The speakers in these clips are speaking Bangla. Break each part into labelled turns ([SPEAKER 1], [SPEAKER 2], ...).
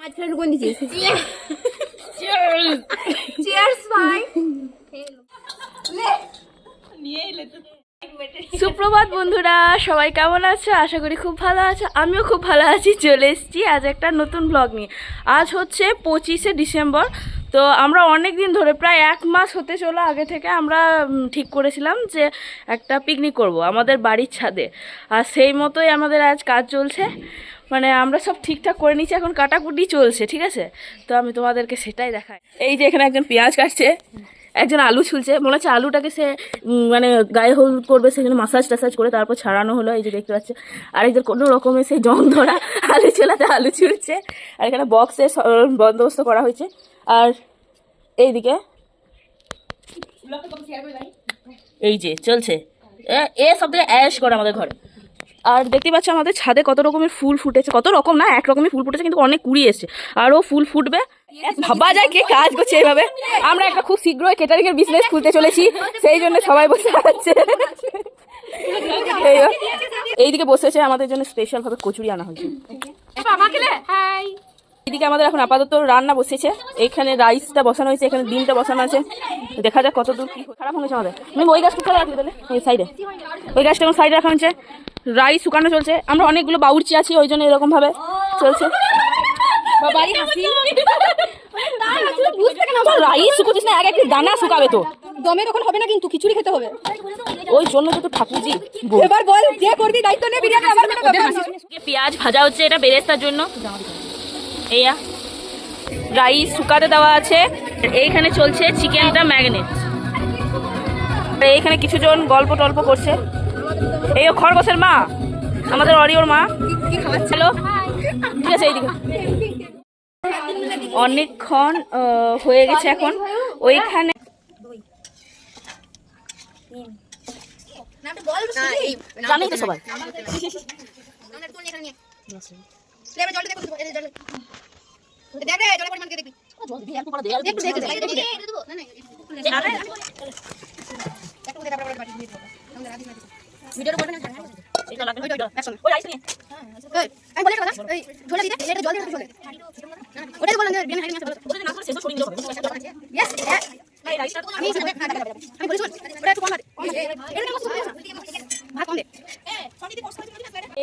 [SPEAKER 1] মাঝখানে কোন দিছিস চিয়ার্স ভাই
[SPEAKER 2] সুপ্রভাত বন্ধুরা সবাই কেমন আছো? আশা করি খুব ভালো আছো। আমিও খুব ভালো আছি চলে এসেছি আজ একটা নতুন ব্লগ নিয়ে। আজ হচ্ছে পঁচিশে ডিসেম্বর তো আমরা অনেক দিন ধরে প্রায় এক মাস হতে চলো আগে থেকে আমরা ঠিক করেছিলাম যে একটা পিকনিক করব আমাদের বাড়ির ছাদে। আর সেই মতোই আমাদের আজ কাজ চলছে। মানে আমরা সব ঠিকঠাক করে নিচ্ছি এখন কাটাকুটি চলছে, ঠিক আছে? তো আমি তোমাদেরকে সেটাই দেখাই। এই যে এখানে একজন পেঁয়াজ কাটছে, একজন আলু ছুলছে, মনে হচ্ছে আলুটাকে সে মানে গায়ে হলুদ করবে সেজন্য মাসাজ টাসাজ করে তারপর ছাড়ানো হলো, এই যে দেখতে পাচ্ছে। আরেকজন কোনো রকমের সেই জং ধরা আলু ছোলাতে আলু ছুলছে। আর এখানে বক্সে বন্দোবস্ত করা হয়েছে। আর এইদিকে এই যে, চলছে। এ সব থেকে অ্যাশ করে আমাদের ঘরে। আর দেখতে পাচ্ছ আমাদের ছাদে কত রকমের ফুল ফুটেছে কত রকম না এক রকমের ফুল ফুটেছে কিন্তু অনেক কুড়ি এসছে। আরও ফুল ফুটবে। ভাবা যায় কে কাজ করছে এইভাবে। আমরা একটা খুব শীঘ্রই কেটারিং এর বিজনেস খুলতে চলেছি সেই জন্য সবাই বসে আছে। এইদিকে বসেছে আমাদের জন্য স্পেশাল ভাবে কচুরি আনা হয়েছে। এদিকে আমাদের এখন আপাতত রান্না বসেছে। এখানে রাইসটা বসানো হয়েছে এখানে ডিমটা বসানো আছে। দেখা যাক কত দূর কি খারাপ হয়েছে আমাদের। আমি ওই গাছটা রাখলি তাহলে। ওই সাইডে ওই গাছটা এখন সাইডে রাখা হয়েছে। রাইস শুকানো চলছে। আমরা অনেকগুলো বাউরচি আছি ওই জন্য এরকম ভাবে চলছে। শুকোছিস না এক একটি দানা শুকাবে তো।
[SPEAKER 1] দমে তখন হবে না কিন্তু খিচুড়ি খেতে হবে।
[SPEAKER 2] ওই জন্য তো তোর ঠাকুরজি
[SPEAKER 1] এবার বল যে করবি দায়িত্ব নে বিরিয়ানি।
[SPEAKER 2] পেঁয়াজ ভাজা হচ্ছে এটা বেরেস্তার জন্য। এইয়া। রাইস শুকাতে দেওয়া আছে। এইখানে চলছে চিকেনটা ম্যাগনেট। এইখানে কিছু জন গল্প টল্প করছে। এই খরগোশের মা আমাদের অরিওর মা হ্যালো ঠিক আছে এইদিকে অনেকক্ষণ হয়ে গেছে এখন ওইখানে জানেই তো সবাই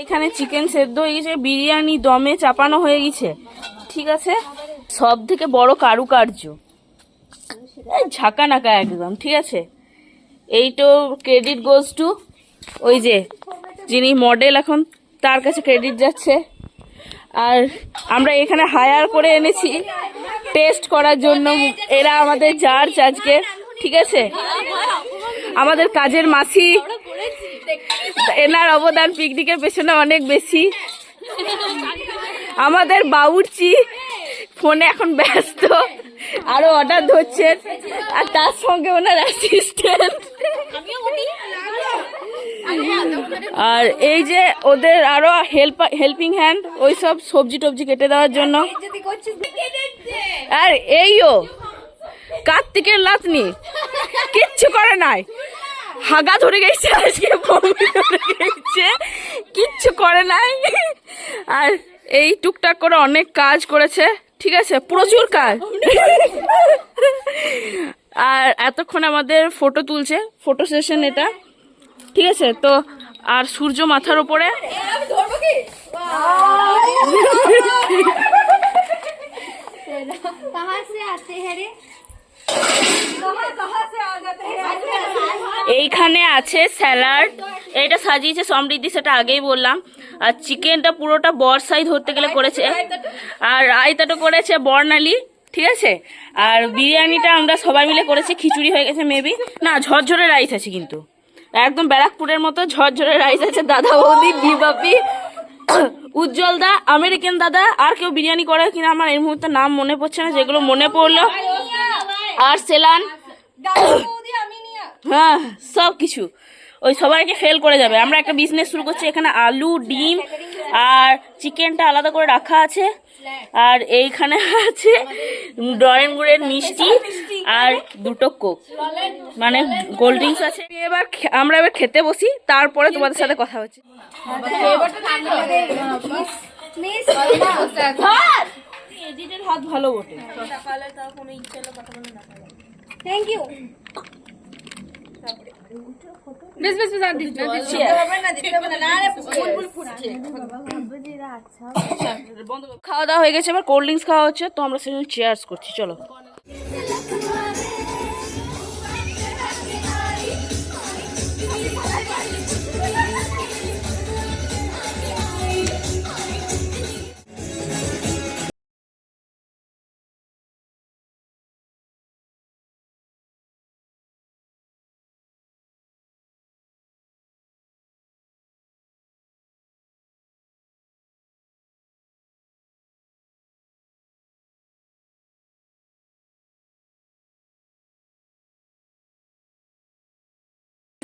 [SPEAKER 2] এখানে চিকেন সেদ্ধ হয়ে গেছে বিরিয়ানি দমে চাপানো হয়ে গেছে। ঠিক আছে? সব থেকে বড় কারুকার্য। ঝাঁকা নাকা একদম ঠিক আছে? এই তো ক্রেডিট গোজ টু ওই যে, যিনি মডেল এখন, তার কাছে ক্রেডিট যাচ্ছে। আর আমরা এখানে হায়ার করে এনেছি টেস্ট করার জন্য। এরা আমাদের জার্জ আজকে, ঠিক আছে? আমাদের কাজের মাসি, এনার অবদান পিকনিকের পেছনে অনেক বেশি। আমাদের বাউরচি ফোনে এখন ব্যস্ত, আরও অর্ডার ধরছেন, আর তার সঙ্গে ওনার অ্যাসিস্ট্যান্ট আর এই যে ওদের আরও হেল্প হেল্পিং হ্যান্ড ওই সব সবজি টবজি কেটে দেওয়ার জন্য। আর এইও কার্তিকের লাতনি কিচ্ছু করে নাই। হাগা ধরে গেছে আজকে বমি ধরে গেছে। কিচ্ছু করে নাই। আর এই টুকটাক করে অনেক কাজ করেছে। ঠিক আছে প্রচুর কাজ। আর এতক্ষণ আমাদের ফটো তুলছে। ফটো সেশন এটা। ঠিক আছে? তো আর সূর্য মাথার
[SPEAKER 1] ওপরে
[SPEAKER 2] এইখানে আছে স্যালাড। এটা সাজিয়েছে সমৃদ্ধি, সেটা আগেই বললাম। আর চিকেনটা পুরোটা বর্ষাই ধরতে গেলে করেছে। আর রায়তাটা করেছে বর্ণালী, ঠিক আছে? আর বিরিয়ানিটা আমরা সবাই মিলে করেছি, খিচুড়ি হয়ে গেছে, মেবি। না, ঝরঝরে রাইস আছে কিন্তু। একদম ব্যারাকপুরের মতো ঝরঝরে রাইস আছে, দাদা, বৌদি বিবাপি উজ্জ্বল দা, আমেরিকান দাদা, আর কেউ বিরিয়ানি করে কিনা আমার এই মুহূর্তে নাম মনে পড়ছে না, যেগুলো মনে পড়ল। আর সেলান হ্যাঁ সব কিছু। ওই সবাইকে ফেল করে যাবে। আমরা একটা বিজনেস শুরু করছি, এখানে আলু, ডিম আর চিকেনটা আলাদা করে রাখা আছে। আর এইখানে আছে ড্রয়িং গুড়ের মিষ্টি। আর দুটো কোক মানে কোল্ড ড্রিঙ্কস আছে। এবার আমরা এবার খেতে বসি তারপরে তোমাদের সাথে কথা হচ্ছে।
[SPEAKER 3] এডিটের হাত ভালো বটে
[SPEAKER 1] থ্যাংক ইউ বেশ বেশ বেশ আর দিস না, দিস না।
[SPEAKER 3] খাওয়া দাওয়া হয়ে গেছে এবার কোল্ড ড্রিঙ্কস খাওয়া হচ্ছে তো আমরা সেজন্য চেয়ার্স করছি চলো।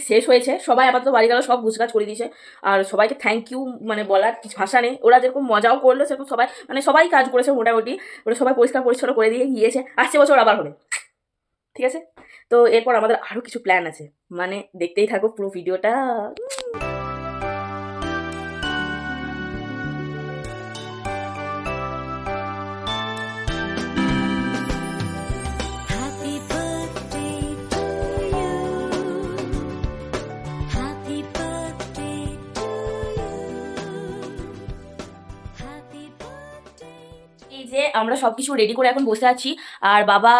[SPEAKER 3] শেষ হয়েছে। সবাই আপাতত বাড়ি গেল, সব গুছগাছ করে দিয়েছে। আর সবাইকে থ্যাংক ইউ মানে বলার কিছু ভাষা নেই। ওরা যেরকম মজাও করল, সেরকম সবাই মানে সবাই কাজ করেছে মোটামুটি। ওরা সবাই পরিষ্কার পরিচ্ছন্ন করে দিয়ে গিয়েছে। আসছে বছর আবার হবে ঠিক আছে? তো এরপর আমাদের আরও কিছু প্ল্যান আছে। মানে দেখতেই থাকো পুরো ভিডিওটা আমরা সব কিছু রেডি করে এখন বসে আছি। আর বাবা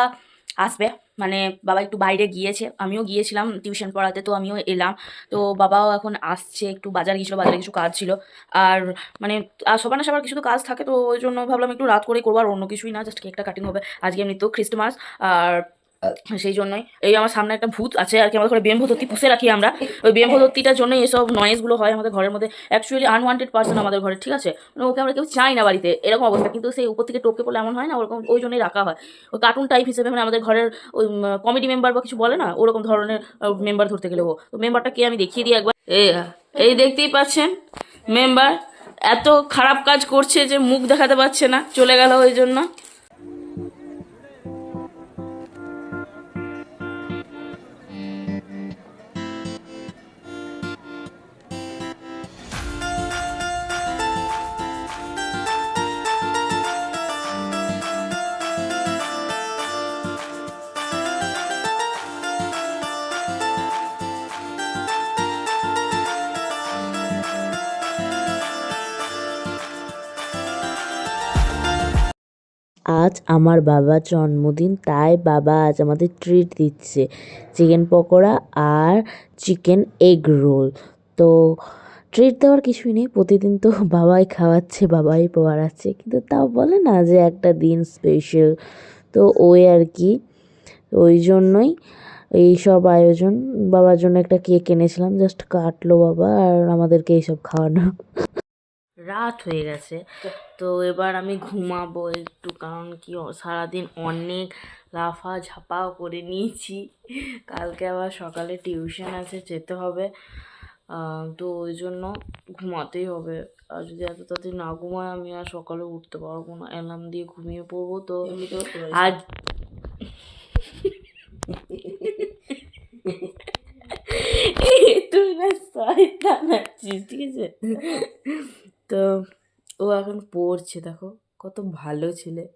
[SPEAKER 3] আসবে। মানে বাবা একটু বাইরে গিয়েছে। আমিও গিয়েছিলাম টিউশন পড়াতে, তো আমিও এলাম। তো বাবাও এখন আসছে, একটু বাজার গিয়েছিল, বাজারে কিছু কাজ ছিল। আর মানে আর সবার না সবার কিছু তো কাজ থাকে, তো ওই জন্য ভাবলাম একটু রাত করে করব, আর অন্য কিছুই না জাস্ট কেকটা কাটিং হবে। আজকে এমনি তো খ্রিস্টমাস আর সেই জন্যই। এই আমার সামনে একটা ভূত আছে আর কি, আমাদের ঘরে বেম ভূতত্তি পুষে রাখি আমরা। ওই বেম ভূতত্তিটার জন্যই এসব নয়েজগুলো হয় আমাদের ঘরের মধ্যে। অ্যাকচুয়ালি আনওয়ান্টেড পার্সন আমাদের ঘরে, ঠিক আছে? ওকে আমরা কেউ চাই না বাড়িতে, এরকম অবস্থা। কিন্তু সেই উপর থেকে টপকে পড়লে এমন হয় না, ওরকম ওই জন্যই রাখা হয়। ওই কার্টুন টাইপ হিসেবে মানে আমাদের ঘরের ওই কমেডি মেম্বার বা কিছু বলে না, ওরকম ধরনের মেম্বার ধরতে গেলে ও। তো মেম্বারটা কি আমি দেখিয়ে দিই একবার। এই দেখতেই পাচ্ছেন মেম্বার এত খারাপ কাজ করছে যে মুখ দেখাতে পারছে না, চলে গেল ওই জন্য।
[SPEAKER 2] আজ আমার বাবার জন্মদিন, তাই বাবা আজ আমাদের ট্রিট দিচ্ছে। চিকেন পকোড়া আর চিকেন এগ রোল তো ট্রিট দেওয়ার কিছুই নেই, প্রতিদিন তো বাবাই খাওয়াচ্ছে, বাবাই পড়াচ্ছে, কিন্তু তাও বলে না যে একটা দিন স্পেশাল তো ওই আর কি, ওই জন্যই এই সব আয়োজন, বাবার জন্য একটা কেক এনেছিলাম জাস্ট কাটলো বাবা আর আমাদেরকে এইসব খাওয়ানো। রাত হয়ে গেছে। তো এবার আমি ঘুমাবো একটু কারণ কি সারাদিন অনেক লাফা ঝাপাও করে নিয়েছি। কালকে আবার সকালে টিউশন আছে যেতে হবে। তো ওই জন্য ঘুমাতেই হবে। আর যদি এত তাড়াতাড়ি না ঘুমায় আমি আর সকালে উঠতে পারব না। অ্যালার্ম দিয়ে ঘুমিয়ে পড়ব তো। আজ তুই না শয়তান আছিস ঠিক আছে? তো ও এখন পড়ছে দেখো কত ভালো ছেলে।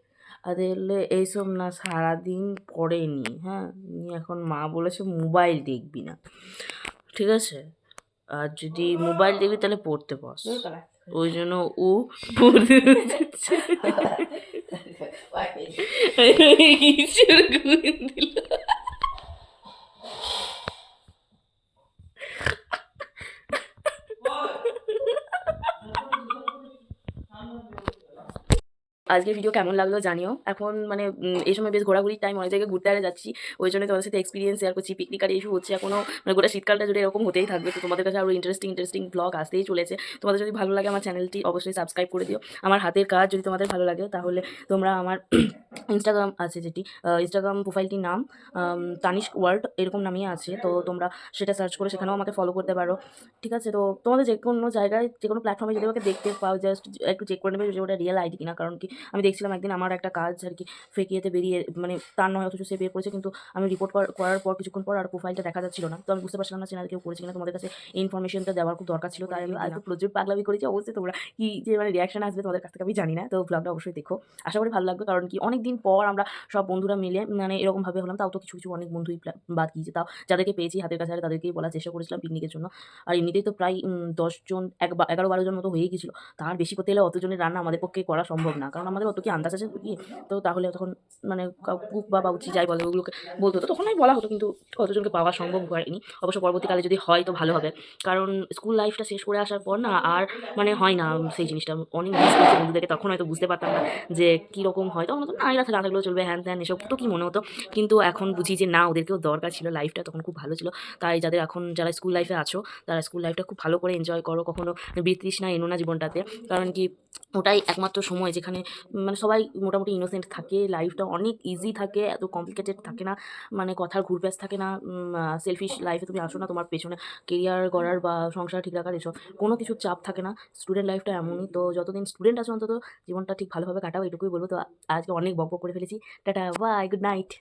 [SPEAKER 2] আর এলে এইসব না সারাদিন পড়েনি হ্যাঁ? নিয়ে এখন মা বলেছে মোবাইল দেখবি না। ঠিক আছে? আর যদি মোবাইল দেখবি তাহলে পড়তে বস। ওই জন্য ও পড়তে দিল? আজকের ভিডিও কেমন লাগল জানিও। এখন মানে এই সময় বেশ ঘোরাঘুরির টাইম অনেক জায়গায় ঘুরতে আরে যাচ্ছি। ওই জন্য তোমাদের সাথে এক্সপিরিয়েন্স শেয়ার করছি। পিকনিক আর ইস্যু হচ্ছে এখনও। মানে গোটা শীতকালটা জুড়ে এরকম হতেই থাকবে। তো তোমাদের কাছে আরও ইন্টারেস্টিং ইন্টারেস্টিং ব্লগ আসতেই চলেছে। তোমাদের যদি ভালো লাগে আমার চ্যানেলটি অবশ্যই সাবস্ক্রাইব করে দিও। আমার হাতের কাজ যদি তোমাদের ভালো লাগে, তাহলে তোমরা আমার ইনস্টাগ্রাম আছে যেটি ইনস্টাগ্রাম প্রোফাইলটির নাম তানিশ ওয়ার্ল্ড এরকম নামই আছে। তো তোমরা সেটা সার্চ করে সেখানেও আমাকে ফলো করতে পারো। ঠিক আছে? তো তোমাদের যে কোনো জায়গায় যে কোনো প্ল্যাটফর্মে যদি আমাকে দেখতে পাও জাস্ট একটু চেক করে নেবে যে ওটা রিয়েল আইডি কিনা। কারণ কি আমি দেখছিলাম একদিন আমার একটা কাজ আর কি ফেকিয়েতে বেরিয়ে মানে তার নয় অথচ সে বের করেছে কিন্তু আমি রিপোর্ট করার পর কিছুক্ষণ পর আর প্রোফাইলটা দেখা যাচ্ছিল না। তো আমি বুঝতে পারছিলাম না চেনার কেউ করেছে কিনা। তোমাদের কাছে ইনফরমেশনটা দেওয়ার খুব দরকার ছিল তাই আমি আজ প্রচুর পাগলামি করেছি। অবশ্যই তোমরা কি যে মানে রিয়াকশন আসবে তোমাদের কাছ থেকে আমি জানি না। তো ব্লগটা অবশ্যই দেখো। আশা করি ভালো লাগবে কারণ কি অনেক দিন পর আমরা সব বন্ধুরা মিলে মানে এরকমভাবে হলাম। তাও তো কিছু কিছু অনেক বন্ধুই বাদ গিয়েছে। তাও যাদেরকে পেয়েছি হাতের কাছে আর তাদেরকেই বলার চেষ্টা করেছিলাম পিকনিকের জন্য। আর এমনিতেই তো প্রায় দশজন এক এগারো বারো জন মতো হয়ে গেছিল তার বেশি করতে গেলে অতজনের রান্না আমাদের পক্ষে করা সম্ভব না। কারণ আমাদের অত কি আন্দাজ আছে? কি? তো তাহলে তখন মানে কুক বা বাউচি যাই বলে ওগুলোকে বলতো। তো তখনই বলা হতো কিন্তু অতজনকে পাওয়া সম্ভব হয়নি। অবশ্য পরবর্তীকালে যদি হয় তো ভালো হবে। কারণ স্কুল লাইফটা শেষ করে আসার পর না আর মানে হয় না সেই জিনিসটা। অনেক মিস করছি বন্ধুদেরকে। তখন হয়তো বুঝতে পারতাম না যে কীরকম হয়। তখন হতো, না রাখা না থাকলেও চলবে, হ্যান ত্যান, এসব। তো কি মনে হতো? কিন্তু এখন বুঝি যে না, ওদেরকেও দরকার ছিল লাইফটা। তখন খুব ভালো ছিল। তাই যাদের এখন যারা স্কুল লাইফে আছো, তারা স্কুল লাইফটা খুব ভালো করে এনজয় করো কখনো। বিতৃষ্ণা এনো না জীবনটাতে। কারণ কি ওটাই একমাত্র সময় যেখানে মানে সবাই মোটামুটি ইনোসেন্ট থাকে লাইফটা অনেক ইজি থাকে, এত কমপ্লিকেটেড থাকে না মানে কথার ঘুরপ্যাচ থাকে না সেলফিশ লাইফে তুমি আসো না, তোমার পেছনে কেরিয়ার গড়ার বা সংসার ঠিক রাখার এসব কোনো কিছু চাপ থাকে না স্টুডেন্ট লাইফটা এমনই, তো যতদিন স্টুডেন্ট আছো অন্তত, জীবনটা ঠিক ভালোভাবে কাটাও, এটুকুই বলব, তো আজকে অনেক বক করে ফেলেছি, টাটা বাই গুড নাইট